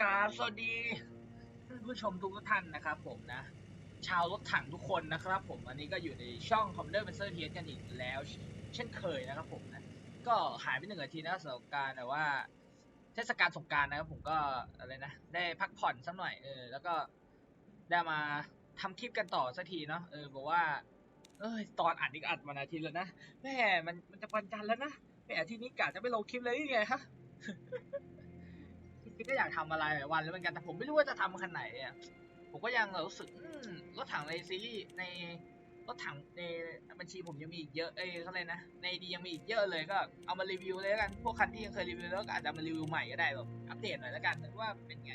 กราบสวัสดีท่านผู้ชมทุกท่านนะครับผมนะ ชาวรถถังทุกคนนะครับ ผมอันนี้ก็อยู่ในช่องคอมเดอร์เ n นเซอร์เทียกันอีกแล้ว เช่นเคยนะครับผมนะก็หายไปหนึ่งอาทิตย์นะสำหรับการแต่ว่า เทศกาลสงการนะครับผมก็อะไรนะ ได้พักผ่อนสักหน่อยเออแล้วก็ได้มาทำคลิปกันต่อสักทีเนาะเออบอกว่า เอ้ยตอนอัดนี่ก็อัดมาอาทิตย์แล้วนะแม่มันมันจะวันจันทร์แล้วนะแม่อาทิตย์นี้กะจะไม่ลงคลิปเลยยังไงฮะ จริงๆก็อยากทำอะไรหลายวันแล้วเหมือนกันแต่ผมไม่รู้ว่าจะทำขนไหนอะผมก็ยังรู้สึกรถถังในซีรีส์ในรถถังในบัญชีผมยังมีอีกเยอะเอ้ยเขาเลยนะในดียังมีอีกเยอะเลยก็เอามารีวิวเลยแล้วกันพวกคันที่ยังเคยรีวิวแล้วก็อาจจะมารีวิวใหม่ก็ได้แบบอัปเดตหน่อยแล้วกันว่าเป็นไง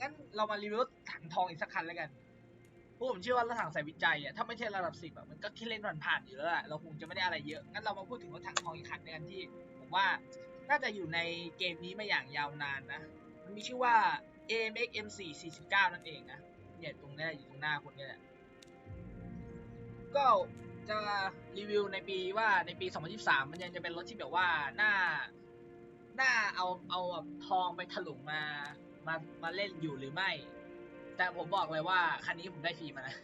งั้นเรามารีวิวรถถังทองอีกสักคันแล้วกันพราะผมเชื่อว่ารถถังสายวิจัยอะถ้าไม่ใช่ระดับสิบอะมันก็แค่เล่นผ่านๆอยู่แล้วแหละเราคงจะไม่ได้อะไรเยอะงั้นเรามาพูดถึงรถถังทองอีกคันในกันที่ ผมว่าน่าจะอยู่ในเกมนี้มาอย่างยาวนานนะ มันมีชื่อว่า AMX M4 49 นั่นเองนะเนี่ยตรงนี้อยู่ตรงหน้าคนนี้แหละก็จะรีวิวในปีว่าในปี 2023 มันยังจะเป็นรถที่แบบว่าหน้าหน้าเอาเอาแบบทองไปถลุงมามามาเล่นอยู่หรือไม่ แต่ผมบอกเลยว่าคันนี้ผมได้ฟรีมานะ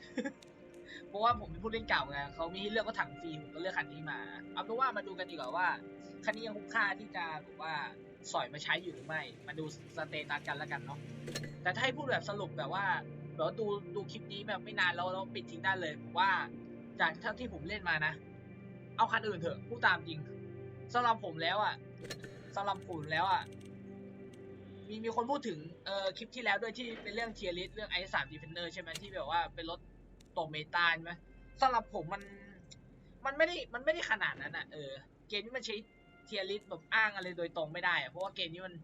เพราะว่าผมเป็นผู้เล่นเก่าไงเขามีให้เลือกก็ถังฟรีผมก็เลือกคันนี้มา เอาเป็นว่ามาดูกันดีกว่าว่า คันนี้ยังคุ้มค่าที่จะแบบว่า สอยมาใช้อยู่หรือไม่ มาดูสเตตัสกันแล้วกันเนาะ แต่ถ้าให้พูดแบบสรุปแบบว่าเดี๋ยวดูดูคลิปนี้แบบไม่นานแล้วเราปิดทิ้งได้เลยผมว่าจากเท่าที่ผมเล่นมานะ เอาคันอื่นเถอะพูดตามจริงสำหรับผมแล้วอะสำหรับผมแล้วอะมีมีคนพูดถึงเอ่อคลิปที่แล้วด้วยที่เป็นเรื่องเทียริสเรื่องไอสามดีเฟนเดอร์ใช่ไหมที่แบบว่าเป็นรถตกเมตาใช่ไหมสำหรับผมมัน มันไม่ได้มันไม่ได้ขนาดนั้นอะเออเกมนี้มันใช้ เทียริสแบบอ้างอะไรโดยตรงไม่ได้อะเพราะว่าเกมนี้มัน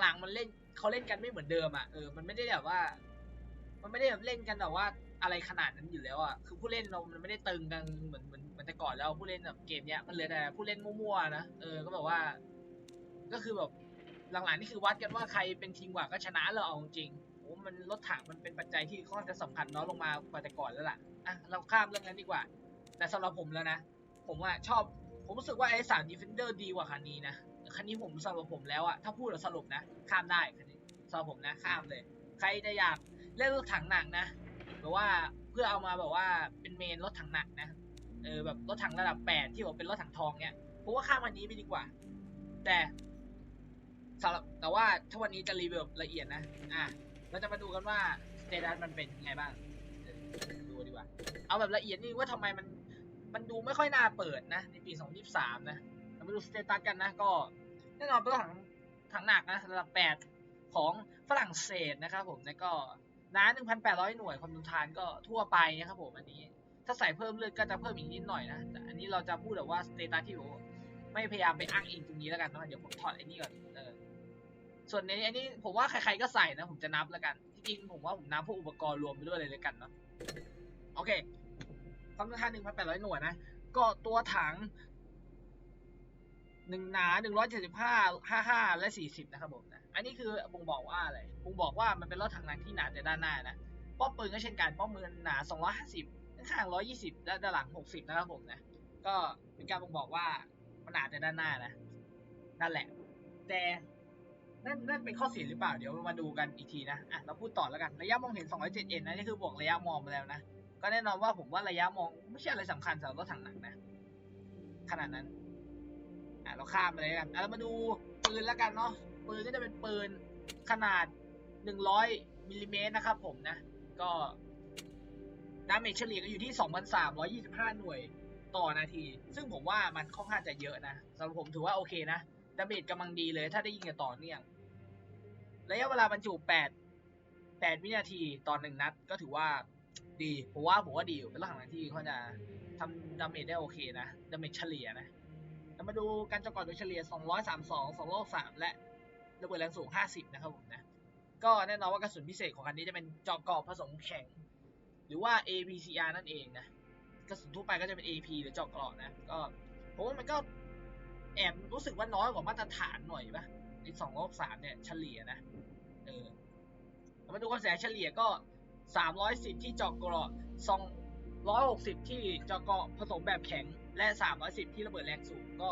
หลังๆ มันเล่นเขาเล่นกันไม่เหมือนเดิมอะเออมันไม่ได้แบบว่า มันไม่ได้แบบเล่นกันแบบว่าอะไรขนาดนั้นอยู่แล้วอะคือผู้เล่นเรามันไม่ได้ตึงกันเหมือนเหมือนเหมือนแต่ก่อนแล้วผู้เล่นแบบเกมเนี้ยมันเหลือแต่ผู้เล่นมั่วๆนะเออก็แบบว่า ก็คือแบบหลังๆนี่คือวัดกันว่าใครเป็นทีมกว่าก็ชนะเราเอาจริงโอ้มันรถถังมันเป็นปัจจัยที่ค่อนข้างจะสำคัญน้อยลงมากว่าแต่ก่อนแล้วล่ะอะเราข้ามเรื่องนั้นดีกว่า แต่สำหรับผมแล้วนะผมอะชอบ ผมรู้สึกว่าไอ้สามดีเฟนเดอร์ดีกว่าคันนี้นะ คันนี้ผมสรับผมแล้วอะถ้าพูดแล้วสรุปนะ ข้ามได้คันนี้สำหรับผมนะ ข้ามเลย ใครจะอยากเล่นรถถังหนักนะแบบว่าเพื่อเอามาแบบว่าเป็นเมนรถถังหนักนะ เออแบบรถถังระดับแปดที่บอกเป็นรถถังทองเนี่ยผมว่าข้ามวันนี้ไปดีกว่า แต่สำหรับแต่ว่าถ้าวันนี้จะรีวิวละเอียดนะ อะ เราจะมาดูกันว่าสเตตัสมันเป็นยังไงบ้างดูดีกว่า เอาแบบละเอียดนี่ว่าทำไมมัน มันดูไม่ค่อยน่าเปิดนะ ในปี 2023 นะเรามาดูสเตตัสกันนะ ก็แน่นอนเป็นถังถังหนักนะระดับ 8 ของฝรั่งเศสนะครับผมแล้วก็หนา1,800 หน่วยความทนทานก็ทั่วไปนะครับผมอันนี้ ถ้าใส่เพิ่มเลือดก็จะเพิ่มอีกนิดหน่อยนะแต่อันนี้เราจะพูดแบบว่าสเตตัสที่ผมไม่พยายามไปอ้างอิงตรงนี้แล้วกันนะเดี๋ยวผมถอดไอ้นี่ก่อนเออส่วนในอันนี้ผมว่าใครๆก็ใส่นะ ผมจะนับแล้วกัน จริงๆผมว่าผมนับพวกอุปกรณ์รวมไปด้วยเลยแล้วกันเนาะโอเค ความต้านทาน1,800 หน่วยนะ ก็ตัวถังหนึ่งหนา175 55และ40นะครับผมนะ อันนี้คือบ่งบอกว่าอะไรบ่งบอกว่ามันเป็นรถถังหนักที่หนาแต่ด้านหน้านะ ป้อมปืนก็เช่นกัน ป้อมปืนหนา250ข้าง120และด้านหลัง60นะครับผมนะ ก็เป็นการบ่งบอกว่ามันหนาแต่ด้านหน้านะ นั่นแหละ แต่นั่นนั่นเป็นข้อเสียหรือเปล่า เดี๋ยวมาดูกันอีกทีนะ อะ เราพูดต่อแล้วกัน ระยะมองเห็น 207เอนนะ นี่คือบวกระยะมองมาแล้วนะ ก็แน่นอนว่าผมว่าระยะมองไม่ใช่อะไรสำคัญสำหรับรถถังหนักนะ ขนาดนั้น อะเราข้ามไปเลยกันอะเรามาดูปืนแล้วกันเนาะปืนก็จะเป็นปืนขนาด100มิลลิเมตรนะครับผมนะ ก็ดาเมจเฉลี่ยก็อยู่ที่ 2,325 หน่วยต่อนาที ซึ่งผมว่ามันค่อนข้างจะเยอะนะสำหรับผมถือว่าโอเคนะดาเมจกำลังดีเลยถ้าได้ยิงกันต่อเนื่องระยะเวลาบรรจุ 8 8 วินาทีต่อหนึ่งนัด ก็ถือว่า ดีผมว่าผมว่าดีอยู่เป็นรถถังที่เขาจะทำดาเมจได้โอเคนะดาเมจเฉลี่ยนะเรามาดูการเจาะก่อนโดยเฉลี่ย 232 203และระเบิดแรงสูง 50 นะครับผมนะ ก็แน่นอนว่ากระสุนพิเศษของคันนี้จะเป็นเจาะเกาะผสมแข็ง หรือว่า APCR นั่นเองนะ กระสุนทั่วไปก็จะเป็น AP หรือเจาะเกราะนะ ก็ผมว่ามันก็แอบรู้สึกว่าน้อยกว่ามาตรฐานหน่อยปะไอ้203เนี่ยเฉลี่ยนะ เออมาดูกระแสเฉลี่ยก็ 310 ที่เจาะเกราะ260 ที่เจาะเกราะผสมแบบแข็ง และ 310 ที่ระเบิดแรงสูงก็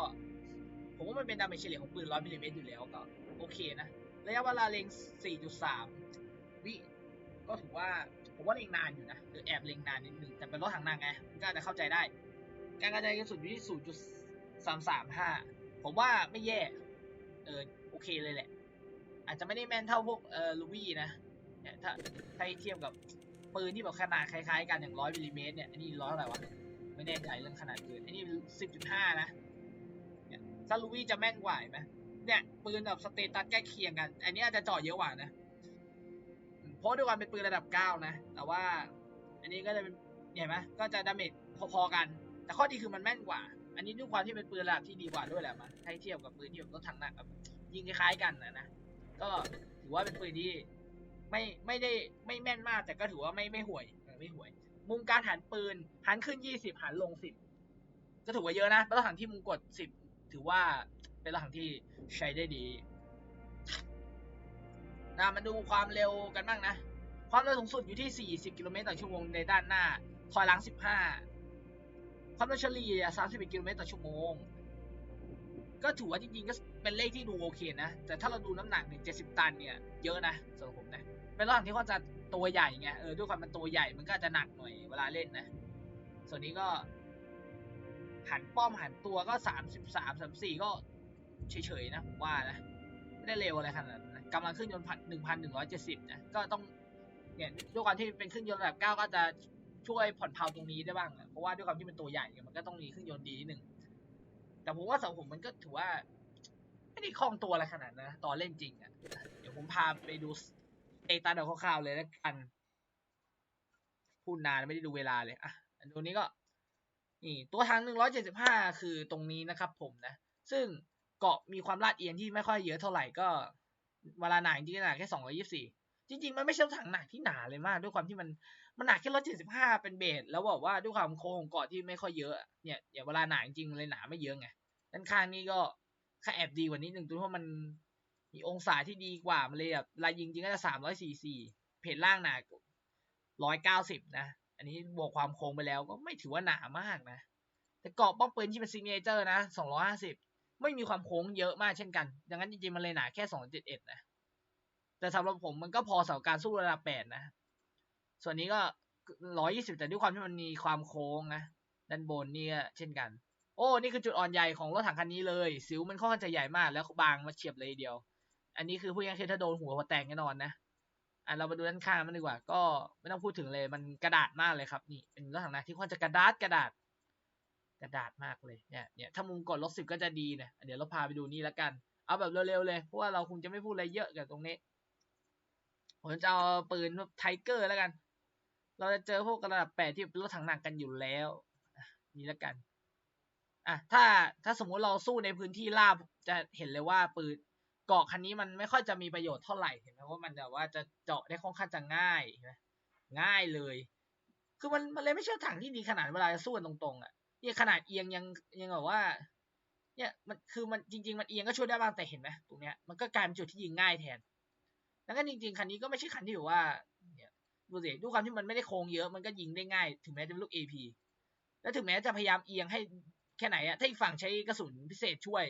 ผมว่ามันเป็นดาเมจเฉลี่ยของปืน 100มิลลิเมตรอยู่แล้วก็ โอเคนะ ระยะเวลาเล็ง 4.3 วิก็ถือว่า ผมว่าเล็งนานอยู่นะคือแอบเล็งนานนิดนึง แต่เป็นรถถังนักไงมันก็จะเข้าใจได้ การกระจายกระสุนอยู่ที่ 0.335 ผมว่าไม่แย่ เออโอเคเลยแหละ อาจจะไม่ได้แม่นเท่าพวกเออลูบี้นะ เนี่ยถ้าถ้าเทียบกับปืนที่แบบขนาดคล้ายๆกันอย่างร้อยมิลลิเมตรเนี่ยอันนี้ร้อยอะไรวะไม่แน่ใจเรื่องขนาดปืนอันนี้สิบจุดห้านะเนี่ยถ้าลูบี้จะแม่นกว่าไหมเนี่ยปืนแบบสเตตัสใกล้เคียงกัน อันนี้อาจจะเจาะเยอะกว่านะเพราะด้วยความเป็นปืนระดับเก้านะ แต่ว่า อันนี้ก็จะเป็นเห็นไหมก็จะดาเมจพอๆกัน แต่ข้อดีคือมันแม่นกว่า อันนี้ด้วยความที่เป็นปืนระดับที่ดีกว่าด้วยแหละมาถ้าเทียบกับปืนที่แบบรถถังหนักแบบยิงคล้ายๆกันนะนะก็ถือว่าเป็นปืนที่ ไม่ไม่ได้ไม่แม่นมากแต่ก็ถือว่าไม่ไม่ห่วยไม่ห่วย มุมการหันปืน หันขึ้นยี่สิบหันลงสิบก็ถือว่าเยอะนะเป็นรถถังที่มุมกดสิบถือว่าเป็นรถถังที่ใช้ได้ดีนะมาดูความเร็วกันบ้างนะ ความเร็วสูงสุดอยู่ที่ 40 กิโลเมตรต่อชั่วโมงในด้านหน้า ถอยหลัง 15 ความเร็วเฉลี่ย 31 กิโลเมตรต่อชั่วโมง ก็ถือว่าจริงๆ ก็เป็นเลขที่ดูโอเคนะ แต่ถ้าเราดูน้ำหนักเนี่ย70 ตันเนี่ย เยอะนะสำหรับผมนะ เป็นรถถังที่ค่อนจะตัวใหญ่ไงเออด้วยความมันตัวใหญ่มันก็จะหนักหน่อยเวลาเล่นนะ ส่วนนี้ก็หันป้อมหันตัวก็33 34ก็เฉยๆนะผมว่านะไม่ได้เร็วอะไรขนาดนั้นนะกำลังขึ้นยนต์พันหนึ่งพันหนึ่งร้อยเจ็ดสิบนะก็ต้องเนี่ยด้วยความที่เป็นเครื่องยนต์ระดับเก้าก็จะช่วยผ่อนเพลาตรงนี้ได้บ้างนะเพราะว่าด้วยความที่เป็นตัวใหญ่มันก็ต้องมีเครื่องยนต์ดีนิดนึงแต่ผมว่าสำหรับผมมันก็ถือว่า ไม่ได้คล่องตัวอะไรขนาดนั้นนะตอนเล่นจริงอะ่ะเดี๋ยวผมพาไปดู เอตาเดาคร่าวๆเลยแล้วกัน พูดนานไม่ได้ดูเวลาเลยอะอันนี้ก็นี่ตัวทางหนึ่งร้อยเจ็ดสิบห้าคือตรงนี้นะครับผมนะ ซึ่งเกาะมีความลาดเอียงที่ไม่ค่อยเยอะเท่าไหร่ก็เวลาหนาจริงๆหนาแค่สองร้อยี่สิบจริง ๆ มันไม่ใช่ถังหนักที่หนาเลยมาก ด้วยความที่มันมันหนักแค่ร้อยเจ็ดสิบห้าเป็นเบสแล้วบอกว่าด้วยความโค้งของเกาะที่ไม่ค่อยเยอะเนี่ยอย่างเวลาหนาจริงๆเลยหนาไม่เยอะไงด้านข้างนี่ก็ค่แอบดีกว่านี้หนึ่งตัวเพราะมัน มีองศาที่ดีกว่ามันเลยแบบลายยิงจริงก็จะสามร้อยสี่สี่เพจล่างหนาร้อยเก้าสิบนะ อันนี้บวกความโค้งไปแล้วก็ไม่ถือว่าหนามากนะ แต่เกาะป้องปืนที่เป็นซิงเกิลเจอร์นะสองร้อยห้าสิบไม่มีความโค้งเยอะมากเช่นกัน ดังนั้นจริงๆมันเลยหนาแค่สองเจ็ดเอ็ดนะ แต่สำหรับผมมันก็พอสำหรับการสู้ระดับแปดนะ ส่วนนี้ก็ร้อยยี่สิบแต่ด้วยความที่มันมีความโค้งนะด้านบนนี่เช่นกัน โอ้ นี่คือจุดอ่อนใหญ่ของรถถังคันนี้เลย สิวมันค่อนข้างจะใหญ่มากแล้วบางมาเฉียบเลยเดียว อันนี้คือผู้ยังคือถ้าโดนหัวแตกแน่นอนนะอะเรามาดูด้านข้างมันดีกว่า ก็ไม่ต้องพูดถึงเลย มันกระดาษมากเลยครับ นี่เป็นรถถังนะที่ค่อนจะกระดาษกระดาษ กระดาษมากเลยเนี่ยเนี่ยถ้ามุมกดลบสิบก็จะดีนะเดี๋ยวเราพาไปดูนี่แล้วกัน เอาแบบเร็วๆเลยเพราะว่าเราคงจะไม่พูดอะไรเยอะกับตรงนี้ผมจะเอาปืนไทเกอร์แล้วกัน เราจะเจอพวกระดับแปดที่เป็นรถถังหนักกันอยู่แล้วนี่แล้วกันอะถ้าถ้าสมมุติเราสู้ในพื้นที่ราบจะเห็นเลยว่าปืน เกาะคันนี้มันไม่ค่อยจะมีประโยชน์เท่าไหร่เห็นไหมว่ามันแบบว่าจะเจาะได้ค่อนข้างจะง่ายนไหมง่ายเลย คือมันมันเลยไม่ใช่ถังที่ดีขนาดเวลาจะสู้กันตรงๆอะเนี่ยขนาดเอียงยังยังแบบว่า เนี่ยมันคือมันจริง ๆ มันเอียงก็ช่วยได้บ้างแต่เห็นไหมตรงเนี้ยมันก็กลายเป็นจุดที่ยิงง่ายแทน แล้วก็จริง ๆ คันนี้ก็ไม่ใช่คันที่แบบว่าเนี่ยดูสิด้วยความที่มันไม่ได้โค้งเยอะมันก็ยิงได้ง่าย ถึงแม้จะเป็นลูก AP แล้วถึงแม้จะพยายามเอียงให้แค่ไหนอะถ้าอีกฝั่งใช้กระสุนพิเศษช่วย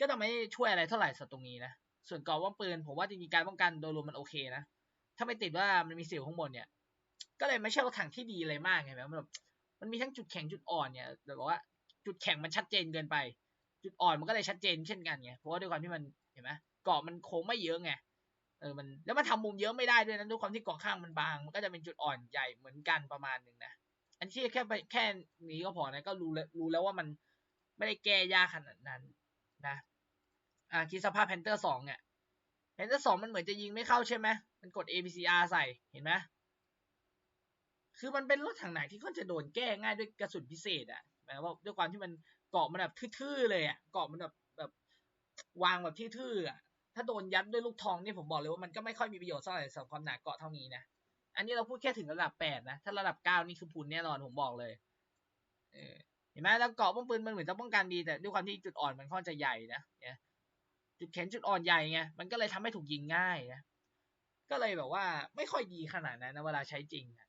ก็ต้องไม่ช่วยอะไรเท่าไหร่สักตรงนี้นะ ส่วนกรอบว่างปืนผมว่าจริงๆการป้องกันโดยรวมมันโอเคนะ ถ้าไม่ติดว่ามันมีสิวข้างบนเนี่ย ก็เลยไม่ใช่รถถังที่ดีอะไรมากไงแบบมันมีทั้งจุดแข็งจุดอ่อนเนี่ยแบบว่าจุดแข็งมันชัดเจนเกินไป จุดอ่อนมันก็เลยชัดเจนเช่นกันไง เพราะว่าด้วยความที่มันเห็นไหมเกาะมันโค้งไม่เยอะไง เออ มันแล้วมันทำมุมเยอะไม่ได้ด้วยนะด้วยความที่เกาะข้างมันบาง มันก็จะเป็นจุดอ่อนใหญ่เหมือนกันประมาณหนึ่งนะ อันที่แค่แค่นี้ก็พอนะ ก็รู้แล้วรู้แล้วว่ามันไม่ได้แก้ยากขนาดนั้นนะ อ่าคิดสภาพแพนเตอร์สองเนี่ยแพนเตอร์สองมันเหมือนจะยิงไม่เข้าใช่ไหมมันกด APCR ใส่เห็นไหมคือมันเป็นรถถังไหนที่ค่อนจะโดนแก้ง่ายด้วยกระสุนพิเศษอะหมายว่าด้วยความที่มันเกาะมันแบบทื่อๆเลยอะเกาะมันแบบแบบวางแบบทื่อๆอะถ้าโดนยัดด้วยลูกทองนี่ผมบอกเลยว่ามันก็ไม่ค่อยมีประโยชน์เท่าไหร่สำหรับความหนาเกาะเท่านี้นะอันนี้เราพูดแค่ถึงระดับแปดนะถ้าระดับเก้านี่คือพุนแน่นอนผมบอกเลยเออเห็นไหมแล้วเกาะป้องปืนมันเหมือนจะป้องกันดีแต่ด้วยความที่จุดอ่อนมันค่อนจะใหญ่นะเนี่ย จุดแข็งจุดอ่อนใหญ่ไงมันก็เลยทำให้ถูกยิงง่ายนะก็เลยแบบว่าไม่ค่อยดีขนาดนั้นนะเวลาใช้จริงนะ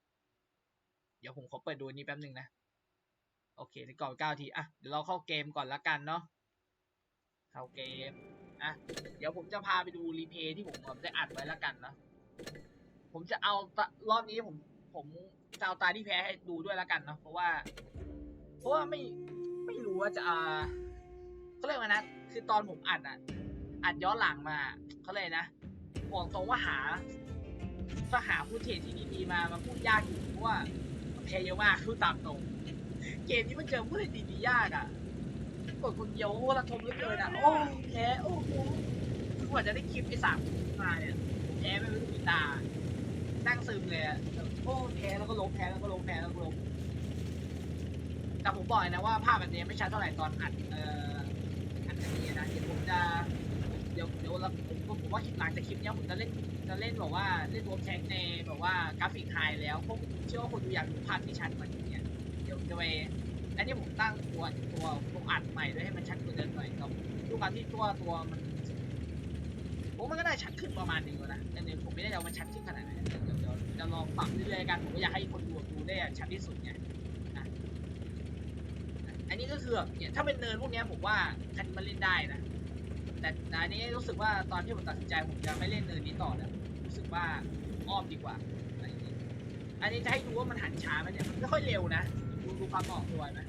เดี๋ยวผมขอเปิดดูนี้แป๊บหนึ่งนะ โอเคในก่อนเก้าทีอะเดี๋ยวเราเข้าเกมก่อนละกันเนาะเข้าเกมอะเดี๋ยวผมจะพาไปดูรีเพย์ที่ผมแบบได้อัดไว้ล้วกันนะผมจะเอารอบนี้ผมผมจะเอาตาที่แพ้ให้ดูด้วยล้วกันเนาะเพราะว่า เพราะว่าไม่ไม่รู้ว่าจะอ่าเขาเรียกว่านะ คือตอนผมอัดอะ อัดย้อนหลังมาเขาเลยนะบอกตรงว่าหาถ้าหาผู้เทรดที่ดีๆมามาพูดยากอยู่เพราะว่าแพ้เยอะมากพูดตามตรงเกมนี้มันเจอผู้เล่นดีๆยากอะกดคนเดียวโอ้ระทมเหลือเกินอะโอ้แพ้โอ้โหคือกว่าจะได้คลิปไอ้สามมาเนี่ยแพ้ไม่รู้กี่ตานั่งซึมเลยอะโอ้แพ้แล้วก็ล้มแพ้แล้วก็ล้มแพ้แล้วก็ล้มแต่ผมบอกเลยนะว่าภาพแบบนี้ไม่ชัดเท่าไหร่ตอนอัดเอ่ออัดอันนี้นะเดี๋ยวผมจะ เดี๋ยวเดี๋ยวเราผมผมผมว่าหลังจากคลิปเนี้ยผมจะเล่นจะเล่นแบบว่าเล่นรวแทงในแบบว่ากราฟิกไฮแล้วพวกเชื่อว่าคนดูอยากดูภาพที่ชัดกว่านี้เนี่ยเดี๋ยวจะไปอันนี้ผมตั้งตัวตัวตัวอัดใหม่ด้วยให้มันชัดกว่าเดิมหน่อยกับด้วยความที่ตัวตัวมันผมมันก็ได้ชัดขึ้นประมาณนึงแล้วนะแต่เนี่ยผมไม่ได้เอามันชัดขึ้นขนาดไหนเดี๋ยวเดี๋ยวเดี๋ยวจะลองปรับเรื่อยๆกันผมก็อยากให้คนดูดูได้ชัดที่สุดไงอันนี้ก็คือเนี่ยถ้าเป็นเนินพวกนี้ผมว่าคันมันเล่นได้นะ แต่แต่อันนี้รู้สึกว่าตอนที่ผมตัดสินใจผมจะไม่เล่นเนินนี้ต่อแล้วรู้สึกว่าอ้อมดีกว่าอะไรอย่างงี้อันนี้จะให้ดูว่ามันหันช้าไหมเนี่ยมันไม่ค่อยเร็วนะดูดูความออกตัวไหม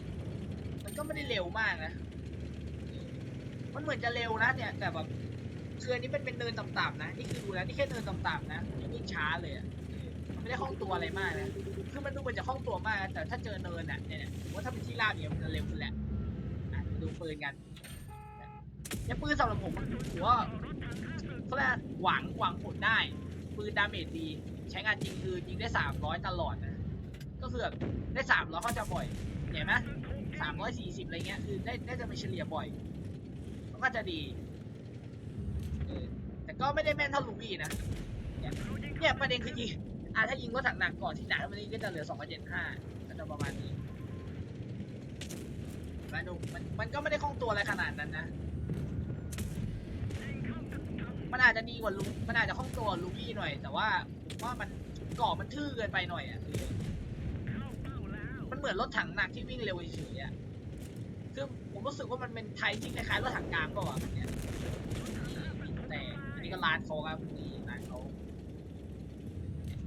มันก็ไม่ได้เร็วมากนะ มันเหมือนจะเร็วนะเนี่ย แต่แบบคืออันนี้เป็นเป็นเนินต่ำๆนะนี่คือดูแล้วนี่แค่เนินต่ำๆนะยังวิ่งช้าเลยอะมันไม่ได้คล่องตัวอะไรมากนะคือมันดูเหมันจะคล่องตัวมาก แต่ถ้าเจอเนินอะเนี่ยผมว่าถ้าเป็นที่ราบเนี่ยมันจะเร็วขึ้นแหละอะดูปืนกัน เนี่ยปืนสำหรับผมมันถือว่าเขาเรียกหวังหวังผลได้ ปืนดาเมจดี ใช้งานจริงคือยิงได้สามร้อยตลอดนะ ก็คือแบบได้สามร้อยเขาจะบ่อย เห็นไหมสามร้อยสี่สิบอะไรเงี้ยคือได้ได้จะไปเฉลี่ยบ่อยมันก็จะดี แต่ก็ไม่ได้แม่นเท่าลูบี้นะ เนี่ยประเด็นคือยิงอะถ้ายิงรถถังหนักก่อนที่หนักแล้วมันก็จะเหลือสองพันเจ็ดห้าก็จะประมาณนี้มาดูมันมันก็ไม่ได้คล่องตัวอะไรขนาดนั้นนะ มันอาจจะดีกว่าลูมันอาจจะคล่องตัวลูบี้หน่อย แต่ว่าผมว่ามันเกาะมันทื่อเกินไปหน่อยอะเออมันเหมือนรถถังหนักที่วิ่งเร็วเฉยๆอะคือผมรู้สึกว่ามันเป็นไทยที่คล้ายๆรถถังกลางเปล่าวะเนี่ยแต่อันนี้ก็ร้านเขาครับนี่ร้านเขา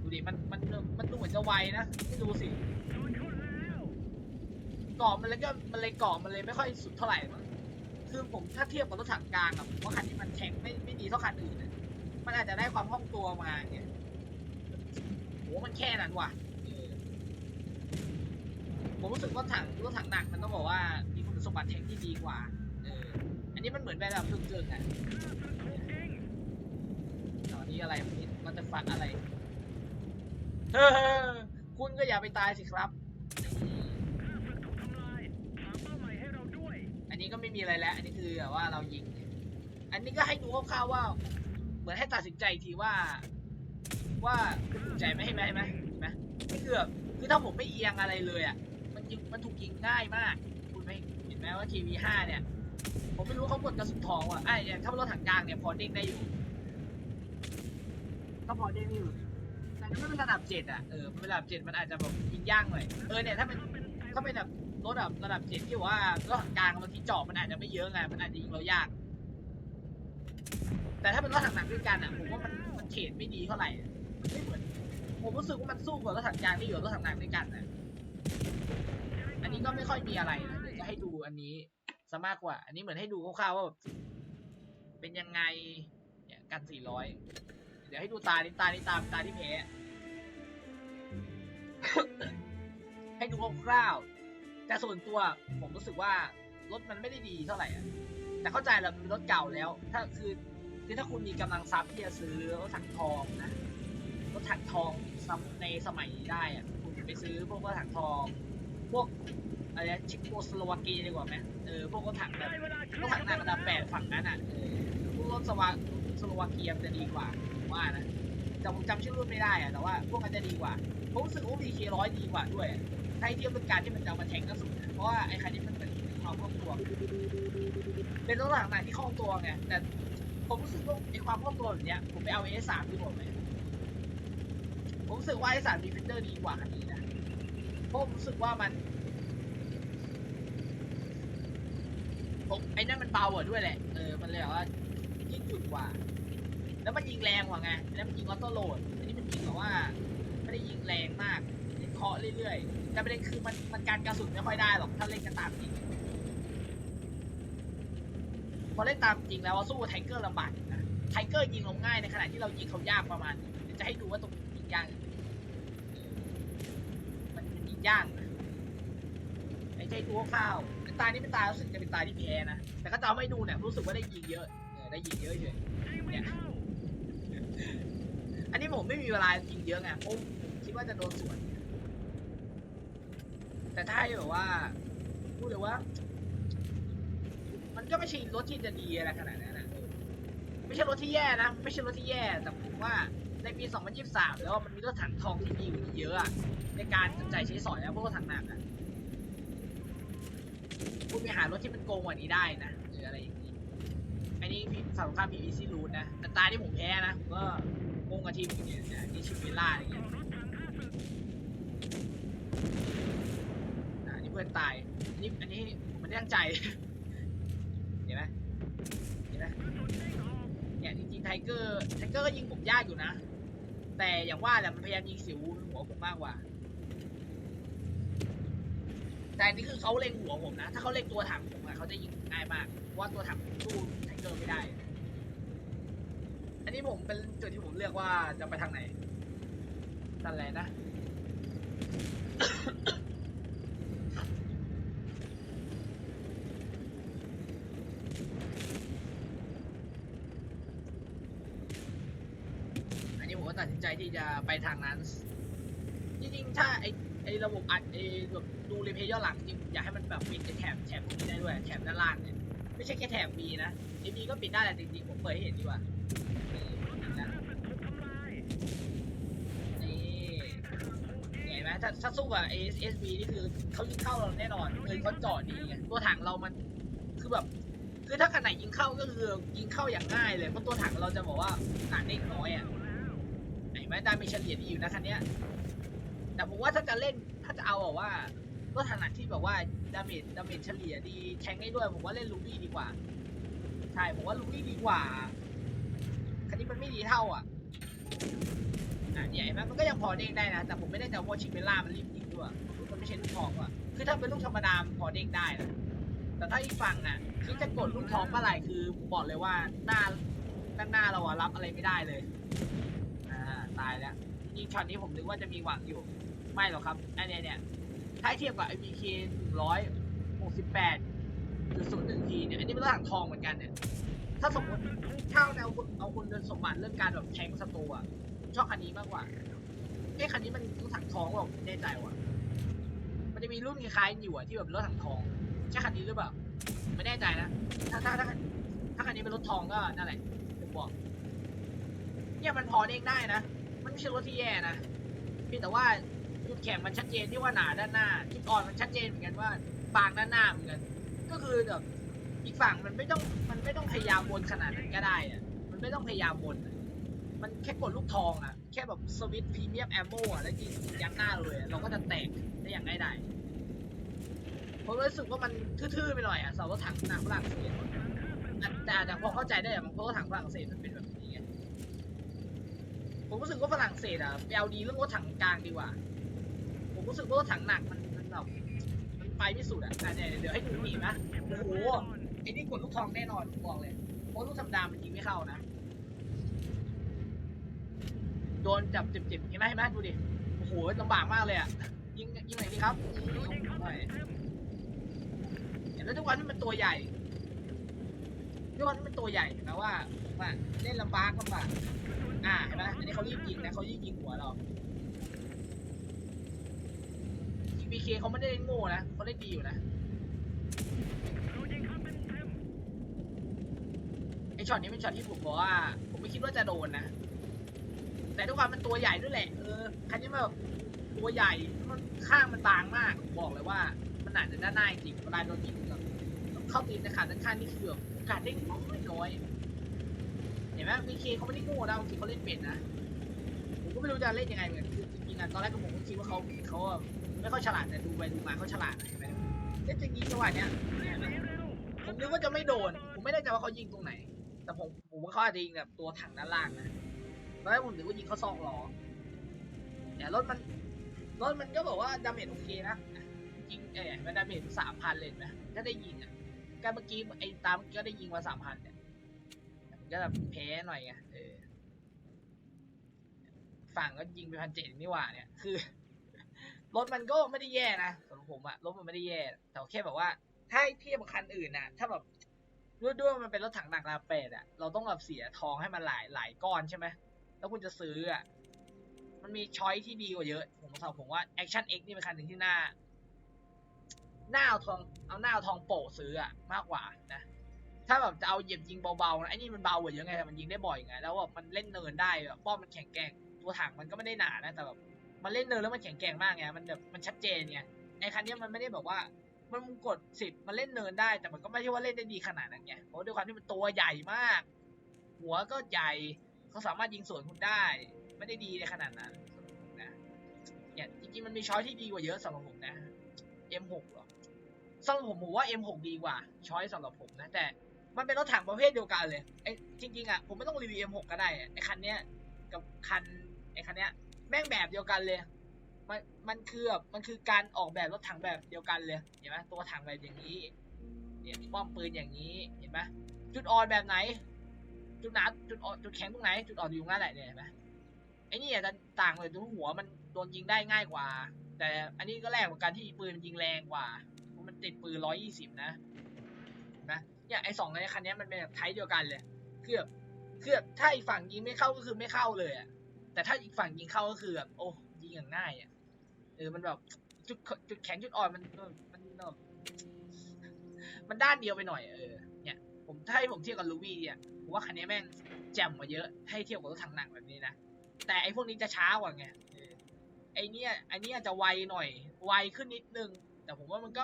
ดูดิมันมันมันดูเหมือนจะไวนะไม่ดูสิเกาะมันเลยก็มันเลยเกาะมันเลยไม่ค่อยสุดเท่าไหร่มั้ง คือผมถ้าเทียบกับรถถังกลางอะผมว่าคันนี้มันแข็งไม่ไม่ดีเท่าคันอื่นนะมันอาจจะได้ความคล่องตัวมาเนี่ยโหมันแค่นั้นว่ะผมรู้สึกว่ารถถังรถถังหนักมันต้องบอกว่ามีคุณสมบัติแข็งที่ดีกว่า เออ อันนี้มันเหมือนแบบเกินๆอะตอนนี้อะไรมันจะฟันอะไร เฮ้อคุณก็อย่าไปตายสิครับ อันนี้ก็ไม่มีอะไรแล้ว อันนี้คือแบบว่าเรายิง อันนี้ก็ให้ดูคร่าวๆว่า เหมือนให้ตัดสินใจทีว่า ว่าคุณถูกใจไหมเห็นไหมเห็นไหมเห็นไหมนี่คือแบบคือถ้าผมไม่เอียงอะไรเลยอะ มันยิงมันถูกยิงง่ายมาก คุณไม่เห็นไหมว่าทีวีห้าเนี่ย ผมไม่รู้เขากดกระสุนทองว่ะไอ้อย่างถ้ารถถังกลางเนี่ยพอเด้งได้อยู่ ก็พอได้อยู่แต่ถ้าเป็นระดับเจ็ดอะ เออระดับเจ็ดมันอาจจะแบบยิงยากหน่อย เออเนี่ยถ้าเป็นถ้าเป็นแบบ รถแบบระดับเจ็ดที่ว่ารถถังกลางบางทีเจาะมันอาจจะไม่เยอะไงมันอาจจะยิงเรายาก แต่ถ้าเป็นรถถังหนักด้วยกันอะผมว่ามันมันเฉดไม่ดีเท่าไหร่มันไม่เหมือนผมรู้สึกว่ามันสู้กับรถถังกลางที่อยู่รถถังหนักด้วยกันนะอันนี้ก็ไม่ค่อยมีอะไรนะเดี๋ยวจะให้ดูอันนี้ซะมากกว่า อันนี้เหมือนให้ดูคร่าวๆว่าแบบเป็นยังไงเนี่ยกันสี่ร้อยเดี๋ยวให้ดูตานี้ตานี้ตามตาที่แพ้ให้ดูคร่าวๆ แต่ส่วนตัวผมรู้สึกว่ารถมันไม่ได้ดีเท่าไหร่อะแต่เข้าใจแหละมันเป็นรถเก่าแล้ว ถ้าคือคือถ้าคุณมีกำลังทรัพย์ที่จะซื้อรถถังทองนะรถถังทองในสมัยนี้ได้อะคุณไปซื้อพวกรถถังทอง พวกอะไรชิโกสโลวาเกียดีกว่าไหมเออพวกรถถังแบบรถถังหนักระดับแปดฝั่งนั้นอะเออพวกรถสวาสโลวาเกียจะดีกว่าผมว่านะแต่ผมจำชื่อรุ่นไม่ได้อะแต่ว่าพวกมันจะดีกว่าผมรู้สึกว่า VK ร้อยดีกว่าด้วย ให้เทียบเป็นการที่มันจะมาแทงกระสุนเพราะว่าไอ้คันนี้มันเป็นความคล่องตัว เป็นรถหลังหนักที่คล่องตัวไงแต่ผมรู้สึกว่าไอ้ความคล่องตัวแบบเนี้ยผมไปเอา S3 ดีกว่าไหมผมรู้สึกว่า S3 ดีเฟนเดอร์ดีกว่าคันนี้นะเพราะผมรู้สึกว่ามันผมไอ้นั่นมันเบาอะด้วยแหละเออมันเลยแบบว่ายิงจุดกว่า แล้วมันยิงแรงกว่าไงแล้วมันยิงออโต้โหลดอันนี้มันยิงแบบว่า ไม่ได้ยิงแรงมากเน้นเคาะเรื่อยๆ แต่ประเด็นคือมันมันการกระสุนไม่ค่อยได้หรอกถ้าเล่นกันตามจริงพอเล่นตามจริงแล้วสู้ไทเกอร์ลำบากนะไทเกอร์ยิงลงง่ายในขณะที่เรายิงเขายากประมาณเดี๋ยวจะให้ดูว่าตรงยิงยากยังไงเออมันยิงยากนะไอ้ใจตัวข้าวตานี่เป็นตารู้สึกจะเป็นตาที่แพ้นะแต่ก็จะไม่ดูเนี่ยรู้สึกว่าได้ยิงเยอะได้ยิงเยอะเฉยเนี่ยอันนี้ผมไม่มีเวลายิงเยอะไงผมคิดว่าจะโดนสวน แต่ถ้าให้แบบว่าพูดเลยว่า มันก็ไม่ใช่รถที่จะดีอะไรขนาดนั้นนะไม่ใช่รถที่แย่นะไม่ใช่รถที่แย่ แต่ผมว่าในปี 2023 แล้วมันมีรถถังทองที่ดีกว่านี้เยอะอะในการจับจ่ายใช้สอยแล้วพวกรถถังหนักอะคุณไปหารถที่มันโกงกว่านี้ได้นะหรืออะไรอย่างนี้อันนี้พี่ฝั่งตรงข้ามพีวีซีรูนนะแต่ตาที่ผมแพ้นะผมก็โกงกับทีมอย่างเงี้ยนะนี่ชิมิล่าอะไรเงี้ยอ่านี่เพื่อนตายอันนี้อันนี้มไม่ได้ตั้งใจ เห็นไหมเห็นไหมเนี่ยจริงๆไทเกอร์ไทเกอร์ก็ยิงผมยากอยู่นะ แต่อย่างว่าแหละมันพยายามยิงสิวหัวผมมากกว่า แต่อันนี่คือเขาเล็งหัวผมนะ ถ้าเขาเล็งตัวถังผมอะเขาจะยิงง่ายมากเพราะว่าตัวถังผมสู้ไทเกอร์ไม่ได้ อันนี้ผมเป็นจุดที่ผมเลือกว่าจะไปทางไหนนั่นแหละนะ อันนี้ผมก็ตัดสินใจ ที่จะไปทางนั้น จริงๆ ถ้าไอไอระบบอัดไอแบบดูรีเพย์ย้อนหลังจริงอยากให้มันแบบปิดแถบแถบพวกนี้ได้ด้วยแถบด้านล่างเนี่ยไม่ใช่แค่แถบ B นะไอ B ก็ปิดได้แหละจริงๆผมเปิดให้เห็นดีกว่านี่นะนี่เห็นไหมถ้าถ้าสู้กับ ASSB นี่คือเขายิงเข้าเราแน่นอนเลยเขาเจาะดีไงตัวถังเรามันคือแบบคือถ้าขนาดยิงเข้าก็คือยิงเข้าอย่างง่ายเลยเพราะตัวถังเราจะบอกว่าหนาเด็กน้อยอะ ไหมดาเมจเฉลี่ยดีอยู่นะคันเนี้ยแต่ผมว่าถ้าจะเล่นถ้าจะเอาแบบว่ารถถนัดที่แบบว่าดาเมจดาเมจเฉลี่ยดีแทงได้ด้วยผมว่าเล่นลูบี้ดีกว่าใช่ผมว่าลูบี้ดีกว่าคันนี้มันไม่ดีเท่าอะอะเนี่ยเห็นไหมมันก็ยังพอเด้งได้นะแต่ผมไม่ได้จะว่าชิเมล่ามันรีบยิงด้วยมันไม่ใช่ลูกทองว่ะคือถ้าเป็นลูกธรรมดามพอเด้งได้นะแต่ถ้าอีกฝั่งอะที่จะกดลูกทองเมื่อไหร่คือผมบอกเลยว่าหน้าด้านหน้าเราอะรับอะไรไม่ได้เลย ตายแล้วยิงช็อตนี้ผมนึกว่าจะมีหวังอยู่ ไม่หรอกครับอันเนี้ยเนี่ยถ้าเทียบกับ IPK 168จุดศูนย์หนึ่งทีเนี่ยอันนี้เป็นรถถังทองเหมือนกันเนี่ยถ้าสมมติถ้าเอาแนวเอาคุณสมบัติเรื่องการแบบแทงศัตรูอะชอบคันนี้มากกว่าเอ้คันนี้มันรถถังทองหรอแน่ใจว่ะ มันจะมีรุ่นคล้ายๆอยู่อะที่แบบรถถังทองใช่คันนี้หรือเปล่าไม่แน่ใจนะถ้าถ้าถ้าถ้าคันนี้เป็นรถทองก็นั่นแหละผมบอกเนี่ยมันพอเด้งได้นะ มันไม่ใช่รถที่แย่นะเพียงแต่ว่าจุดแข็งมันชัดเจนที่ว่าหนาด้านหน้า จุดอ่อนมันชัดเจนเหมือนกันว่าบางด้านหน้าเหมือนกัน ก็คือแบบอีกฝั่งมันไม่ต้องมันไม่ต้องพยายามวนขนาดนั้นก็ได้อะมันไม่ต้องพยายามวนมันแค่กดลูกทองอะแค่แบบสวิตพรีเมียมแอมโมอะแล้วยิงยัดหน้าเลยเราก็จะแตกได้อย่างง่ายดายผมรู้สึกว่ามันทื่อๆไปหน่อยอะเสารถถังหนักฝรั่งเศสอ่แต่อาจจะพอเข้าใจได้อะมันเพราะรถถังฝรั่งเศสมันเป็น ผมรู้สึกว่าฝรั่งเศสอะไปเอาดีเรื่องรถถังกลางดีกว่า ผมรู้สึกว่ารถถังหนักมันมันแบบมันไปไม่สุดอะอะเดี๋ยวเดี๋ยวให้ดูหนีนะโอ้โหไอ้นี่กดลูกทองแน่นอนผมบอกเลยเพราะลูกธรรมดามันยิงไม่เข้านะโดนจับเจ็บๆเห็นไหมเห็นไหมดูดิโอ้โหลำบากมากเลยอะยิงยิงไหนดีครับยิงหน่อยเห็นแล้วทุกวันนี้มันตัวใหญ่ทุกวันนี้มันตัวใหญ่นไหมว่าว่าเล่นลำบากลำบาก อ่าเห็นไหมอันนี้เขารีบยิงนะเขารีบยิงหัวเรา GPK เขาไม่ได้เล่นโง่นะเขาเล่นดีอยู่นะไอช็อตนี้เป็นช็อตที่ผมบอกว่า ผมไม่คิดว่าจะโดนนะ แต่ด้วยความมันตัวใหญ่ด้วยแหละ เออคันนี้มันแบบตัวใหญ่มันข้างมันบางมากบอกเลยว่า มันหนาจะด้านหน้าจริงเวลาโดนยิงแบบเข้าตีนในขาด้านข้างนี่คือแบบโอกาสเด้งน้อยน้อย เห็นไหมพีเคเขาไม่ได้โง่นะบางทีเขาเล่นเป็นนะผมก็ไม่รู้จะเล่นยังไงเหมือนคือจริงๆอะตอนแรกก็ผมก็คิดว่าเขาเขาไม่ค่อยฉลาดแต่ดูไปดูมาเขาฉลาดเห็นไหมเล่นจริงๆจังหวะเนี้ยผมนึกว่าจะไม่โดน ผมไม่แน่ใจว่าเขายิงตรงไหน แต่ผมผมผมว่าเขาอาจจะยิงแบบตัวถังด้านล่างนะตอนแรกผมนึกว่ายิงเขาซอกล้อแต่รถมันรถมันก็บอกว่าดาเมจโอเคนะยิงเอ๋มันดาเมจสามพันเลยนะถ้าได้ยิงอะก็เมื่อกี้ไอ้ตามก็ได้ยิงมาสามพันเนี่ย ก็แบบแพ้หน่อยไงเออฝั่งก็ยิงไปพันเจ็ดนี่หว่าเนี่ย คือ รถมันก็ไม่ได้แย่นะสำหรับผมอะรถมันไม่ได้แย่ แต่แค่แบบว่า ถ้าเทียบกับคันอื่นน่ะถ้าแบบด้วยด้วยมันเป็นรถถังหนักนาเป็ดอะเราต้องแบบเสียทองให้มันหลายหลายก้อนใช่ไหมแล้วคุณจะซื้ออะมันมีช้อยที่ดีกว่าเยอะ ผมสำหรับผมว่า Action X นี่เป็นคันหนึ่งที่น่าหน้าเอาทองเอาหน้าเอาทองโปะซื้ออะมากกว่านะ ถ้าแบบจะเอาเหยียบยิงเบาๆนะไอ้นี่มันเบากว่าเยอะไงแต่มันยิงได้บ่อยไงแล้วแบบมันเล่นเนินได้แบบป้อมมันแข็งแกร่งตัวถังมันก็ไม่ได้หนานะแต่แบบมันเล่นเนินแล้วมันแข็งแกร่งมากไงมันแบบมันชัดเจนไงไอ้คันนี้มันไม่ได้แบบว่ามันกดสิบมันเล่นเนินได้ แต่มันก็ไม่ใช่ว่าเล่นได้ดีขนาดนั้นไงเพราะด้วยความที่มันตัวใหญ่มาก หัวก็ใหญ่เขาสามารถยิงสวนคุณได้ ไม่ได้ดีในขนาดนั้นนะเนี่ยจริงๆมันมีช้อยที่ดีกว่าเยอะสำหรับผมนะ M6 หรอสำหรับผมผมว่า M6 ดีกว่าช้อยสำหรับผมนะแต่ มันเป็นรถถังประเภทเดียวกันเลยไอ้จริงๆอะผมไม่ต้องรีวิว M6 ก็ได้ไอ้คันเนี้ยกับคันไอ้คันเนี้ยแม่งแบบเดียวกันเลยมันมันคือแบบมันคือการออกแบบรถถังแบบเดียวกันเลยเห็นไหมตัวถังแบบอย่างนี้เนี่ยป้อมปืนอย่างนี้เห็นไหมจุดอ่อนแบบไหน จุดหนาจุดอ่อนจุดแข็งตรงไหน จุดอ่อนอยู่ตรงนั้นแหละเนี่ยเห็นไหมไอ้นี่อาจจะต่างเลยตรงหัวมันโดนยิงได้ง่ายกว่า แต่อันนี้ก็แลกกับการที่ปืนมันยิงแรงกว่าเพราะมันติดปืนร้อยยี่สิบนะ เนี่ยไอ้สองในคันนี้มันเป็นแบบไทป์เดียวกันเลยคือแบบคือแบบถ้าอีกฝั่งยิงไม่เข้าก็คือไม่เข้าเลยอะแต่ถ้าอีกฝั่งยิงเข้าก็คือแบบโอ้ยิงอย่างง่ายอะเออมันแบบจุดจุดแข็งจุดอ่อนมันมันแบบมันด้านเดียวไปหน่อยเออเนี่ยผมถ้าให้ผมเทียบกับลูวี่เนี่ยผมว่าคันนี้แม่งแจ่มกว่าเยอะให้เทียบกับรถถังหนักแบบนี้นะแต่ไอ้พวกนี้จะช้ากว่าไงเออไอ้เนี่ยไอ้เนี่ยจะไวหน่อยไวขึ้นนิดนึง แต่ผมว่ามันก็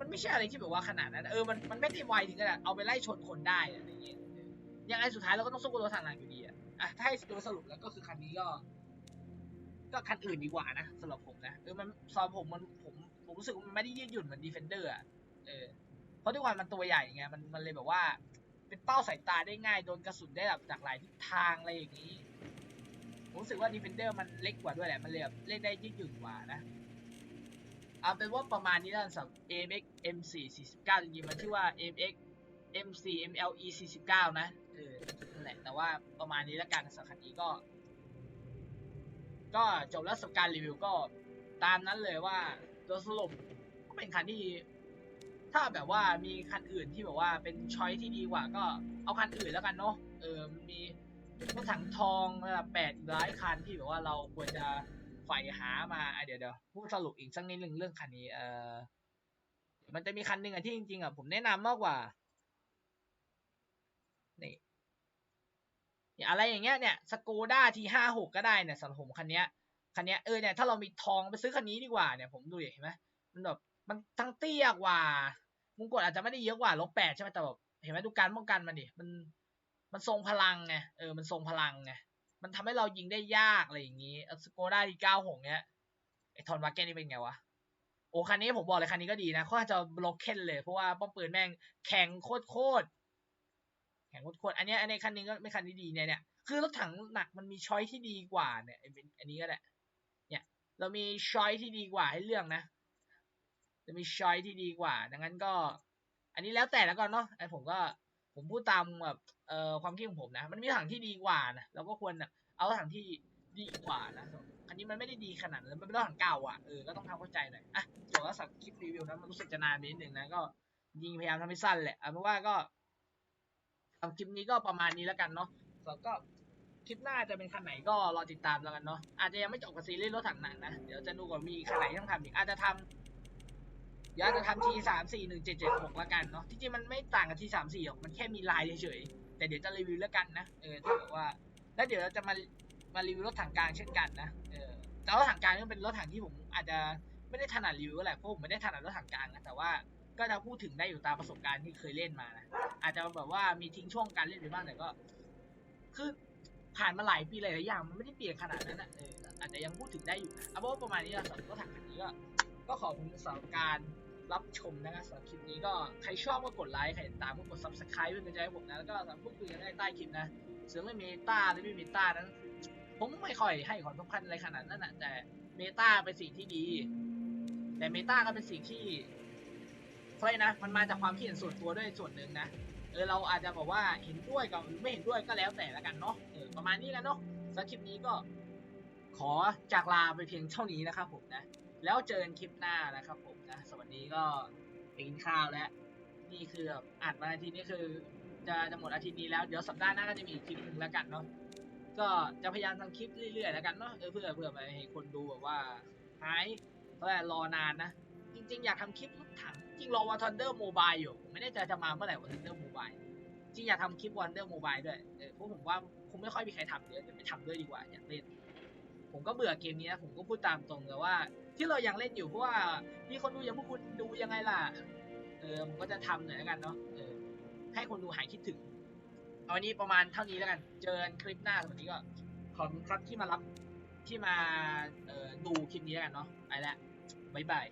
มันไม่ใช่อะไรที่แบบว่าขนาดนั้น เออ มัน มันไม่ได้ไวถึงขนาดเอาไปไล่ชนคนได้อะไรอย่างเงี้ยออยังไงสุดท้ายเราก็ต้องสู้กับรถถังหนักอยู่ดีอะอะ ถ้าให้โดยสรุปแล้วก็คือคันนี้ก็ ก็คันอื่นดีกว่านะสำหรับผมนะ เออ มันสำหรับผมมัน ผม ผมรู้สึกมันไม่ได้ยืดหยุ่นเหมือนดีเฟนเดอร์อะเออ เพราะด้วยความมันตัวใหญ่ไง มัน มันเลยแบบว่า เป็นเป้าสายตาได้ง่าย โดนกระสุนได้แบบจากหลายทิศทางอะไรอย่างนี้ ผมรู้สึกว่าดีเฟนเดอร์มันเล็กกว่าด้วยแหละ มันเลยแบบเล่นได้ยืดหยุ่นกว่านะ เอาเป็นว่าประมาณนี้แล้วสำหรับ AMX M4 49จริงๆมันชื่อว่า AMX M4 MLE 49นะเออนั่นแหละแต่ว่าประมาณนี้แล้วกันสำหรับคันนี้ก็ ก็จบแล้วสำหรับการรีวิวก็ตามนั้นเลยว่าโดยสรุปก็เป็นคันที่ ถ้าแบบว่ามีคันอื่นที่แบบว่าเป็นช้อยที่ดีกว่า ก็เอาคันอื่นแล้วกันเนาะเออมีรถถังทองระดับแปดร้อยคันที่แบบว่าเราควรจะ ใฝ่หามาเดี๋ยวเดี๋ยวพูดสรุปอีกสักนิดนึงเรื่องคันนี้ เออมันจะมีคันหนึ่งอะที่จริงๆอะผมแนะนำมากกว่า นี่อะไรอย่างเงี้ยเนี่ยสโกด้าทีห้าหกก็ได้เนี่ยสำหรับผมคันเนี้ยคันเนี้ยเออเนี่ยถ้าเรามีทองไปซื้อคันนี้ดีกว่าเนี่ยผมดูเห็นไหมมันแบบมันทั้งเตี้ยกว่า มุงกดอาจจะไม่ได้เยอะกว่าลบแปดใช่ไหมแต่แบบเห็นไหมดูการป้องกันมันดิมันมันทรงพลังไงเออมันทรงพลังไง มันทำให้เรายิงได้ยากอะไรอย่างงี้สโกด้าทีเก้าหกเนี้ยไอทอนวาเก้นนี่เป็นไงวะโอ้คันนี้ผมบอกเลยคันนี้ก็ดีนะเขาจะบล็อกเคนเลยเพราะว่าป้อมปืนแม่งแข็งโคตรโคตรแข่งโคตรอันนี้อันนี้คันนี้ก็ไม่คันที่ดีเนี่ยเนี่ยคือรถถังหนักมันมีช้อยที่ดีกว่าเนี่ยอันนี้ก็แหละเนี่ยเรามีช้อยที่ดีกว่าให้เลือกนะจะมีช้อยที่ดีกว่า ดังนั้นก็ อันนี้แล้วแต่แล้วกันเนาะไอ้ผมก็ผมพูดตามแบบ เอ่อความคิดของผมนะ มันมีถังที่ดีกว่านะเราก็ควรเอาถังที่ดีกว่านะคันนี้มันไม่ได้ดีขนาดนั้นมันเป็นถถังเก่าอะเออก็ต้องทำเข้าใจหน่อยอะเดี๋ยวว่าสักคลิปรีวิวนะมันรู้สึกจะนานไปนิดนึงนะก็ยิงพยายามทำให้สั้นแหละเอาเป็นว่าก็สำคลิปนี้ก็ประมาณนี้แล้วกันเนาะแล้วก็คลิปหน้าจะเป็นคันไหนก็รอติดตามแล้วกันเนาะอาจจะยังไม่จบกับซีรีส์รถถังหนักนะเดี๋ยวจะดูก่อนมีคันไหนต้องทำอีกอาจจะทำเดี๋ยวอาจจะทำทีสามสี่หนึ่งเจ็ดเจ็ดหกล้วกันเนาะที่จริงมันไม่ต่างกับทีสามสี่หรอกมันแค่มีลายเฉยๆ แต่เดี๋ยวจะรีวิวแล้วกันนะเออถ้าแบบว่า แล้วเดี๋ยวเราจะมามารีวิวรถถังกลางเช่นกันนะเออแต่รถถังกลางก็เป็นรถถังที่ผมอาจจะไม่ได้ถนัดรีวิวแหละเพราะผมไม่ได้ถนัดรถถังกลางนะแต่ว่าก็จะพูดถึงได้อยู่ตามประสบการณ์ที่เคยเล่นมานะอาจจะแบบว่ามีทิ้งช่วงการเล่นไปบ้างแต่ก็ คือผ่านมาหลายปีหลายๆอย่างมันไม่ได้เปลี่ยนขนาดนั้นอะเอออาจจะยังพูดถึงได้อยู่นะเอาเป็นว่าประมาณนี้เราสำหรับรถถังคันนี้ก็ก็ขอบคุณสำหรับการ รับชมนะครับสำหรับคลิปนี้ก็ใครชอบก็กดไลค์ใครติดตามก็กด subscribe เพื่อเป็นกำลังใจให้ผมนะแล้วก็สามารถพูดคุยกันได้ใต้คลิปนะส่วนเรื่องเมตาหรือไม่เมตานั้นผมไม่ค่อยให้ความสำคัญอะไรขนาดนั้นนะแต่เมตาเป็นสิ่งที่ดี แต่เมตาก็เป็นสิ่งที่เพราะนะ มันมาจากความคิดเห็นส่วนตัวด้วยส่วนหนึ่งนะเออเราอาจจะบอกว่าเห็นด้วยกับไม่เห็นด้วยก็แล้วแต่ละกันเนาะเออประมาณนี้กันเนาะสำหรับคลิปนี้ก็ขอจากลาไปเพียงเท่านี้นะครับผมนะ แล้วเจอกันคลิปหน้านะครับผม นะสวัสดีก็ไปกินข้าวแล้ว นี่คือแบบอัดมาอาทิตย์นี้คือ จะจะหมดอาทิตย์นี้แล้วเดี๋ยวสัปดาห์หน้าก็จะมีอีกคลิปหนึ่งแล้วกันเนาะก็จะพยายามทำคลิปเรื่อยๆแล้วกันเนาะเออเพื่อเพื่อไปให้คนดูแบบว่าหายเพราะว่ารอนานนะ จริง ๆ อยากทำคลิปรถถังจริงรอวันทันเดอร์โมบายอยู่ ไม่แน่ใจจะมาเมื่อไหร่วันทันเดอร์โมบายจริงอยากทำคลิปวันเดอร์โมบายด้วยเออพราะผมว่าคงไม่ค่อยมีใครทำเดี๋ยวจะไปทำด้วยดีกว่าอยากเล่น ผมก็เบื่อเกมนี้นะผมก็พูดตามตรงเลยว่า ที่เรายังเล่นอยู่เพราะว่ามีคนดูอย่างพวกคุณดูยังไงล่ะเออผมก็จะทำหน่อยแล้วกันเนาะเออให้คนดูหายคิดถึง เอาวันนี้ประมาณเท่านี้แล้วกัน เจอกันคลิปหน้าสวันนี้ก็ขอบคุณครับที่มารับที่มาเออดูคลิปนี้แล้วกันเนาะไปแล้วบ๊ายบาย